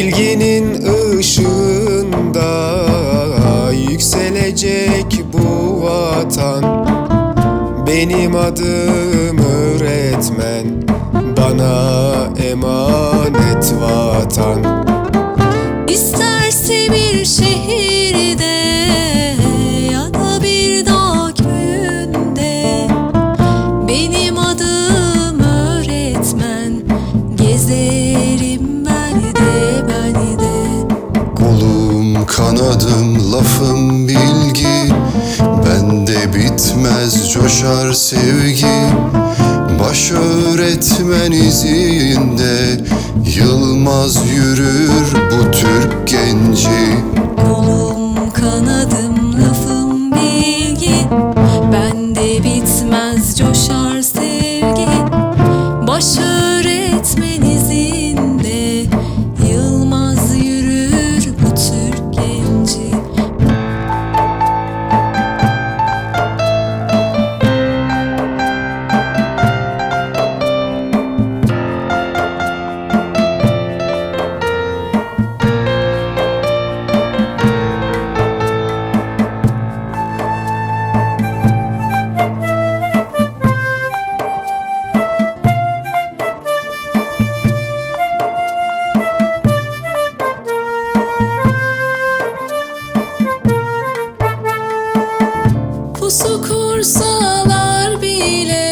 Bilginin ışığında yükselecek bu vatan. Benim adım öğretmen, bana emanet vatan. Kanadım lafım bilgi. Bende bitmez coşar sevgi. Baş öğretmen izinde Yılmaz yürür bu Türk genci Pusu bile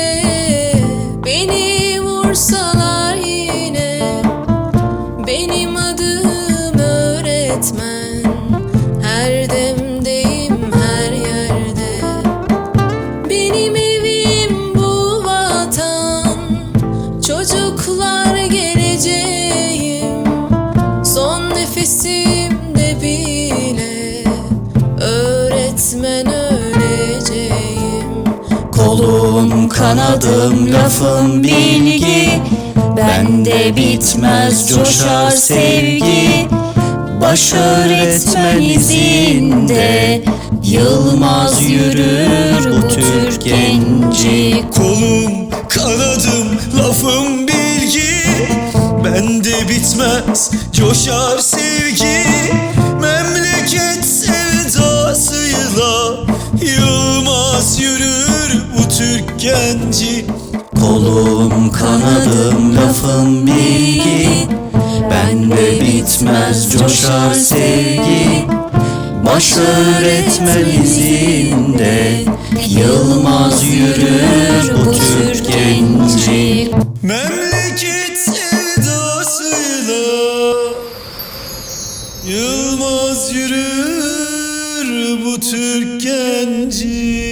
Kolum kanadım lafım bilgi. Bende bitmez coşar sevgi. Baş öğretmen izinde Yılmaz yürür bu Türk genci. Kolum, kanadım, lafım bilgi. Bende bitmez, coşar sevgi genci. Kolum kanadım lafım bilgi. Bende bitmez coşar sevgi. Baş öğretmen izinde Yılmaz yürür bu Türk genci. Memleket sevdasıyla Yılmaz yürür bu Türk genci